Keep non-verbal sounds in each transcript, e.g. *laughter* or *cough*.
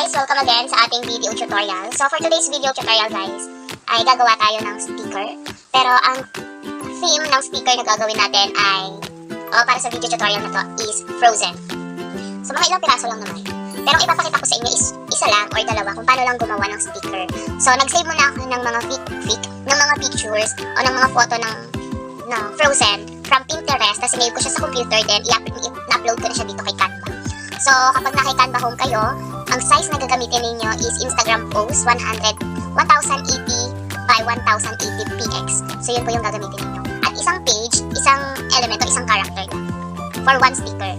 guys! Welcome again sa ating video tutorial. So for today's video tutorial guys, ay gagawa tayo ng sticker. Pero ang theme ng sticker na gagawin natin ay, o para sa video tutorial na to, is Frozen. So mga ilang piraso lang naman. Pero ang ipapakita ko sa inyo is isa lang or dalawa kung paano lang gumawa ng sticker. So nag-save muna ako ng mga fic, fic ng mga pictures o ng mga photo ng, ng Frozen from Pinterest. Tapos sinave ko siya sa computer then i-upload ko na siya dito kay Canva. So, kapag naka Canva home kayo, ang size na gagamitin ninyo is Instagram post 100, 1080 by 1080 px. So, yun po yung gagamitin ninyo. At isang page, isang element o isang character for one sticker.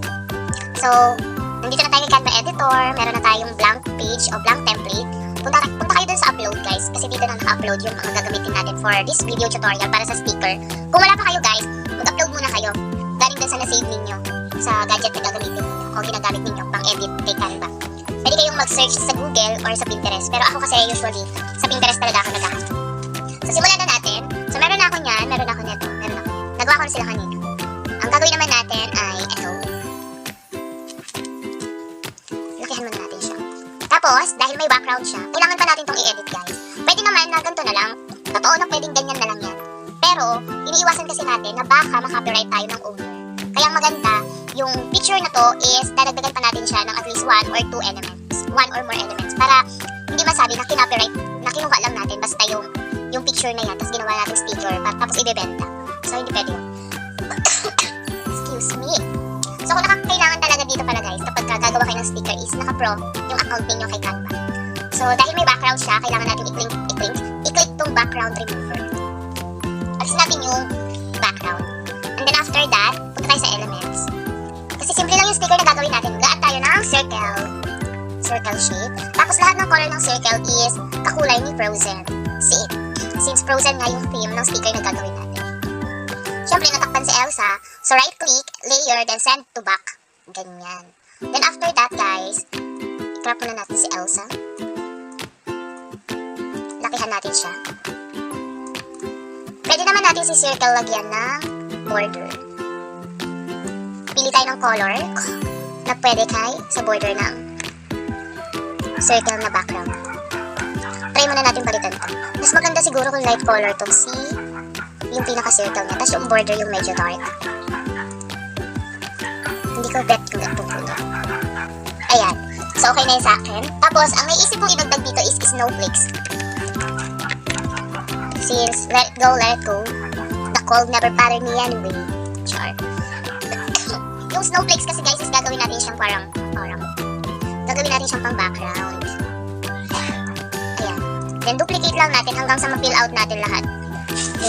So, nandito na tayo kay Canva editor, meron na tayong blank page o blank template. Punta, punta kayo dun sa upload guys, kasi dito na naka-upload yung mga gagamitin natin for this video tutorial para sa sticker. Kung wala pa kayo guys, mag-upload muna kayo. Galing dun sa na-save ninyo sa gadget na gagamitin ninyo o ginagamit ninyo pang edit kay Canva. Pwede kayong mag-search sa Google or sa Pinterest. Pero ako kasi usually sa Pinterest talaga ako naghahanap. So simulan na natin. So meron na ako niyan, meron ako nito, meron ako. Nagawa ko na sila kanina. Ang gagawin naman natin ay ito. Lakihan muna natin siya. Tapos, dahil may background siya, kailangan pa natin itong i-edit guys. Pwede naman na ganito na lang. Totoo na pwedeng ganyan na lang yan. Pero, iniiwasan kasi natin na baka makopyright tayo ng owner. Kaya maganda, yung picture na to is dadagdagan pa natin siya ng at least one or two elements. One or more elements. Para hindi masabi na kinopyright, na kinuha lang natin basta yung yung picture na yan, tapos ginawa natin sticker, tapos ibebenta. So, hindi pwede yun. *coughs* Excuse me. So, kung nakakailangan talaga dito pala guys, kapag ka gagawa kayo ng sticker is naka-pro yung account ninyo kay Canva. So, dahil may background siya, kailangan natin i-click, i-click, i-click tong background remover. Circle. Circle shape. Tapos lahat ng color ng circle is kakulay ni Frozen. See? Since Frozen nga yung theme ng sticker na gagawin natin. Siyempre, natakpan si Elsa. So right click, layer, then send to back. Ganyan. Then after that, guys, i-crop muna natin si Elsa. Lakihan natin siya. Pwede naman natin si circle lagyan ng border. Pili tayo ng color na pwede kay sa border ng circle na background. Try muna natin palitan to. Mas maganda siguro kung light color to si yung pinaka-circle niya. Tapos yung border yung medyo dark. Hindi ko bet kung itong kulay. Ayan. So, okay na yun sa akin. Tapos, ang naisip kong idagdag dito is snowflakes. Since let go, let go. The cold never bothered me anyway. Char. Yung snowflakes kasi guys is gagawin natin siyang parang, parang, gagawin natin siyang pang background. Ayan. Then duplicate lang natin hanggang sa ma-fill out natin lahat.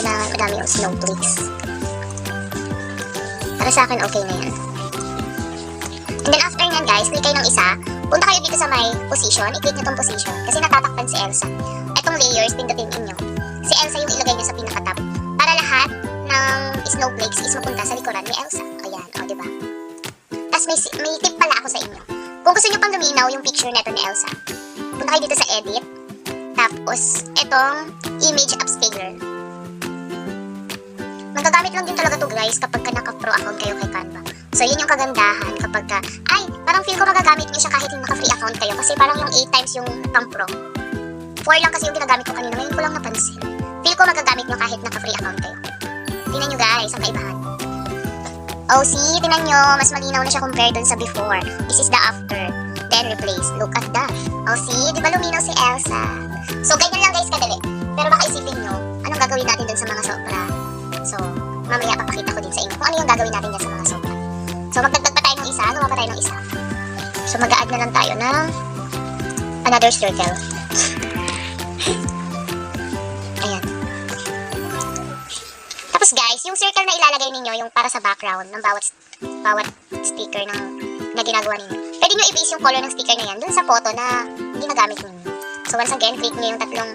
Na madami yung snowflakes. Para sa akin, okay na yan. And then after nyan guys, click kayo ng isa. Punta kayo dito sa may position. I-click nyo tong position. Kasi natatakpan si Elsa. Etong layers, pindutin inyo. Si Elsa yung ilagay nyo sa pinaka-top. Para lahat ng snowflakes is mapunta sa likuran ni Elsa. Ayan, o diba? Tapos may, may tip pala ako sa inyo. Kung gusto nyo pang luminaw yung picture neto ni Elsa, punta kayo dito sa edit. Tapos, etong image upscaler. Magagamit lang din talaga to guys kapag ka naka-pro account kayo kay Canva. So, yun yung kagandahan kapag ka, ay, parang feel ko magagamit niyo siya kahit yung naka-free account kayo kasi parang yung 8 times yung pang-pro. 4 lang kasi yung ginagamit ko kanina, ngayon ko lang napansin. Feel ko magagamit niyo kahit naka-free account kayo. Tingnan nyo guys, ang kaibahan. Oh, see, tingnan nyo, mas malinaw na siya compare dun sa before. This is the after. Then replace. Look at that. Oh, see, di ba luminaw si Elsa? So, ganyan lang guys kadali. Pero baka isipin nyo, anong gagawin natin dun sa mga sobra? So, mamaya papakita ko din sa inyo kung ano yung gagawin natin dyan sa mga sobra. So, magdagdag pa tayo ng isa, gawa pa tayo ng isa. So, mag-add na lang tayo ng another circle. Yung circle na ilalagay ninyo, yung para sa background ng bawat bawat sticker ng na ginagawa ninyo. Pwede nyo i-base yung color ng sticker na yan dun sa photo na ginagamit ninyo. So once again, click nyo yung tatlong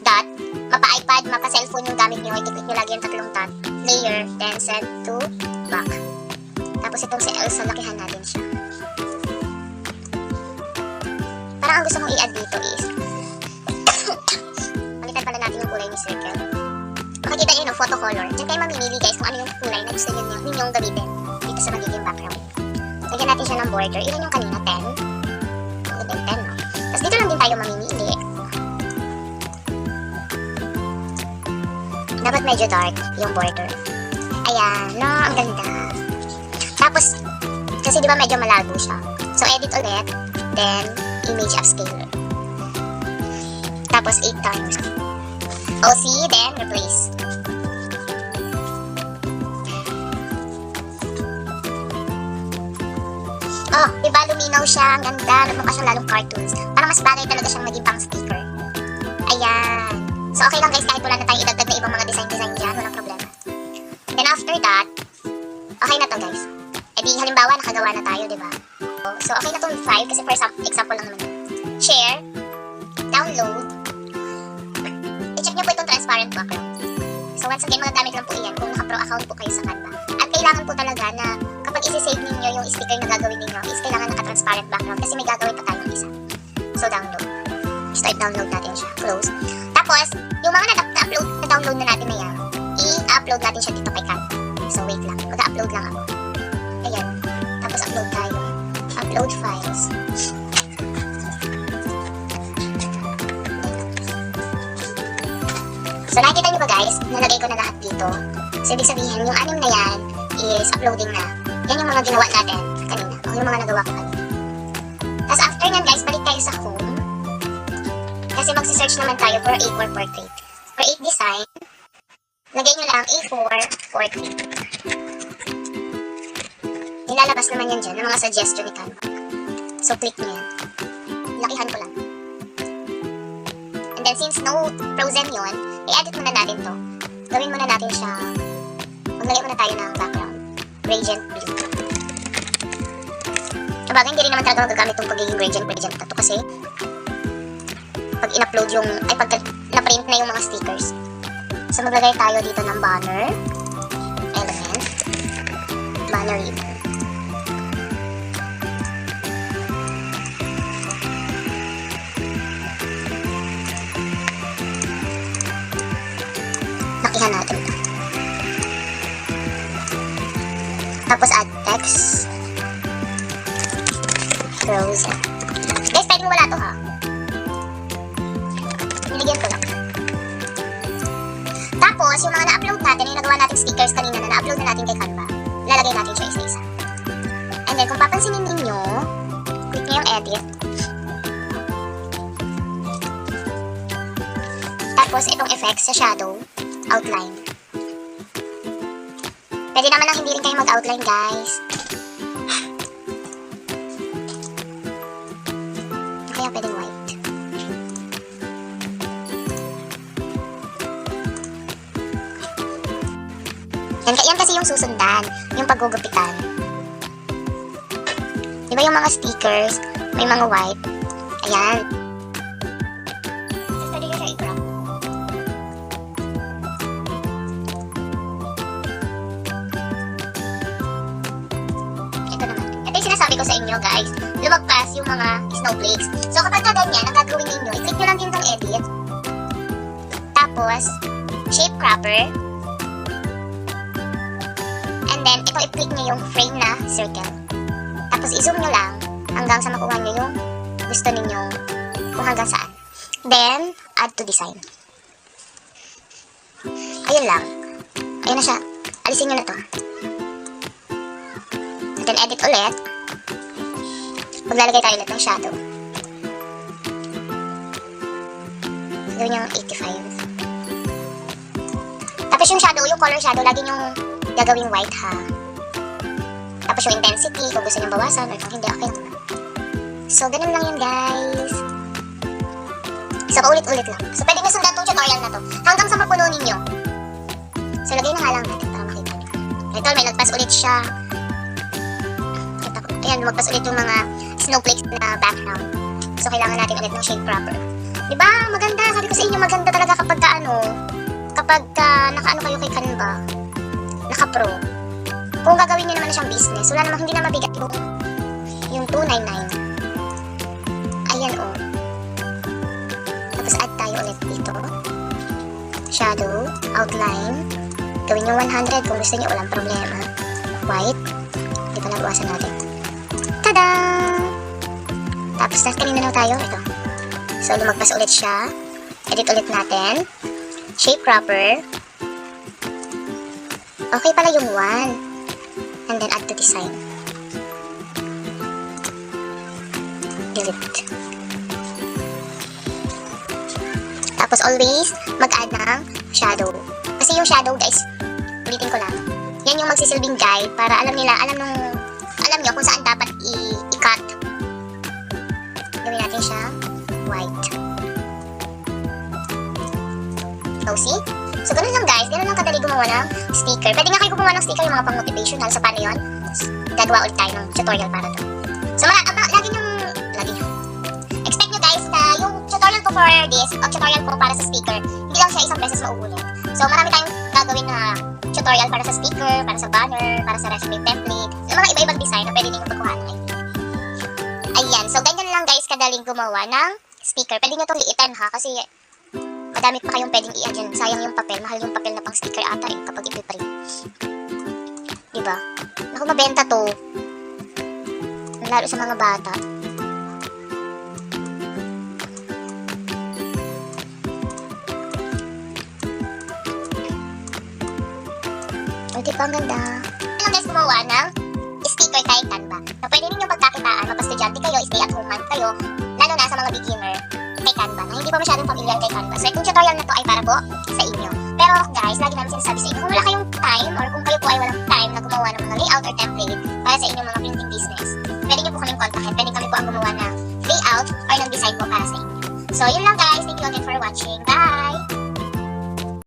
dot. Mapa-iPad, mapa-cellphone yung gamit nyo. I-click nyo lagi yung tatlong dot. Layer, then send to back. Tapos itong si Elsa, lakihan natin siya. Parang ang gusto kong i-add dito is *coughs* palitan pala natin yung kulay ni circle. Makikita nyo yung photo color. Diyan kayo mamimili guys kung ano yung kulay na gusto nyo ninyong gamitin dito sa magiging background. Lagyan natin siya ng border. Ilan yung kanina? 10? Maganda yung 10, no? tayo mamimili. Dapat medyo dark yung border. Ayan, no, ang ganda. Tapos, kasi di ba medyo malabo siya. So, edit ulit. Then, image upscaler. Tapos, 8 times. OC, then replace. Oh, di ba luminaw siya? Ang ganda. Nagmukha siyang lalong cartoons. Parang mas bagay talaga siyang maging pang sticker. Ayan. So, okay lang guys, kahit wala na tayong idagdag na ibang mga design-design dyan, walang problema. Then after that, okay na to guys. E di halimbawa, nakagawa na tayo, di ba? So, okay na tong file kasi for exam- example lang naman. Share, download, i-check nyo po itong transparent background. So, once again, magagamit lang po iyan kung naka-pro account po kayo sa Canva. At kailangan po talaga na kapag isi-save ninyo yung sticker na gagawin ninyo, is kailangan naka-transparent background kasi may gagawin pa tayong isa. So, download. Start download natin siya. Close. Tapos, yung mga na-upload, na-download na natin na yan, i-upload natin siya dito kay Canva. So, wait lang. Mag-upload lang ako. Ayan. Tapos, upload tayo. Upload files. So, nakikita nyo ba guys, nalagay ko na lahat dito. So, ibig sabihin, yung anim na yan is uploading na. Yan yung mga ginawa natin kanina. Yung mga nagawa ko kanina. Tapos after nyan guys, balik tayo sa home. Kasi magsisearch naman tayo for A4 portrait. Create design. Lagay nyo lang A4 portrait. Nilalabas naman yan dyan ng mga suggestion ni Canva. So, click nyo yan. Lakihan ko lang. And then, since no frozen yun, i-edit muna natin to. Gawin muna natin siya, maglagay muna tayo ng background. Gradient blue. Sabagay, hindi rin naman talaga magagamit itong pagiging gradient gradient na to kasi pag in-upload yung, ay pag na-print na yung mga stickers. So, maglagay tayo dito ng banner, element, banner ribbon. Lakihan natin ito. Tapos add text. Frozen. Guys, pwede mo wala to ha. Binigyan ko lang. Tapos, yung mga na-upload natin, yung nagawa natin stickers kanina na na-upload na natin kay Canva, lalagay natin siya isa-isa. And then, kung papansinin ninyo, click nyo yung edit. Tapos, itong effects sa shadow, outline. Pwede naman lang hindi rin kayo mag-outline, guys. Yan, yan kasi yung susundan, yung paggugupitan. Di ba yung mga stickers, may mga white? Ayan. Tapos pwede nyo siya i-crop. Ito naman. Ito yung ko sa inyo, guys. Lumagpas yung mga snowflakes. So, kapag ka ganyan, ang gagawin ninyo, i-click nyo lang itong edit. Tapos, shape cropper. Then, ito i-click nyo yung frame na circle. Tapos, i-zoom nyo lang hanggang sa makuha nyo yung gusto ninyo kung hanggang saan. Then, add to design. Ayun lang. Ayun na siya. Alisin nyo na to. Then edit ulit. Maglalagay tayo ulit ng shadow. Gawin yung 85. Tapos yung shadow, yung color shadow, lagi yung gagawing white ha. Tapos yung intensity, kung gusto nyo bawasan or kung hindi, okay naman. So, ganun lang yun guys. So, paulit-ulit lang. So, pwede nyo sundan tong tutorial na to hanggang sa mapuno ninyo. So, lagay na nga lang natin para makita nyo. Ito, may nagpas ulit siya. Kita ko. Ayan, lumagpas ulit yung mga snowflakes na background. So, kailangan natin ulit ng shade proper. Diba? Maganda. Sabi ko sa inyo, maganda talaga kapag ka ano, kapag ka nakaano kayo kay Canva, naka-pro. Kung gagawin nyo naman na siyang business, wala namang hindi na mabigat yung, yung 299. Ayan o. Oh. Tapos add tayo ulit dito. Shadow, outline. Gawin nyo 100 kung gusto nyo, walang problema. White. Di ba nabawasan natin? Tada! Tapos, nas kanina na tayo. Ito. So, lumagpas ulit siya. Edit ulit natin. Shape proper. Okay pala yung 1. And then add to design. Delete. Tapos always mag-add ng shadow. Kasi yung shadow guys, ulitin ko lang. Yan yung magsisilbing guide para alam nila, alam nung, alam nyo kung saan dapat i-cut. Gawin natin siya white. So, see? So, ganun lang guys. Ganun lang kadali gumawa ng sticker. Pwede nga kayo gumawa ng sticker yung mga pang motivational. So, paano yun? Gagawa ulit tayo ng tutorial para doon. So, mara, ama, lagi nyo, lagi nyo. Expect nyo guys na yung tutorial ko for this, o tutorial ko para sa sticker, hindi lang siya isang beses mauulit. So, marami tayong gagawin na tutorial para sa sticker, para sa banner, para sa resume template, yung mga iba-ibang design na pwede ninyo pagkuhanan. Ayan, so ganyan lang guys kadaling gumawa ng sticker. Pwede nyo itong liitan ha, kasi madami pa kayong pwedeng i-add. Sayang yung papel, mahal yung papel na pang sticker ata eh, kapag ipiprint. Diba? Naku, mabenta to. Lalo sa mga bata. O, di ba ang ganda? Alam guys, gumawa ng sticker kay Canva. Na pwede ninyo pagkakitaan, mapastudyante kayo, stay at home kayo, lalo na sa mga beginner kay Canva na hindi pa masyadong familiar kay Canva. So, itong tutorial na to ay para po sa inyo. Pero guys, lagi namin sinasabi sa inyo, kung wala kayong time or kung kayo po ay walang time na gumawa ng mga layout or template para sa inyong mga printing business, pwede nyo po kaming kontakin. Pwede kami po ang gumawa ng layout or ng design po para sa inyo. So, yun lang guys. Thank you again for watching. Bye!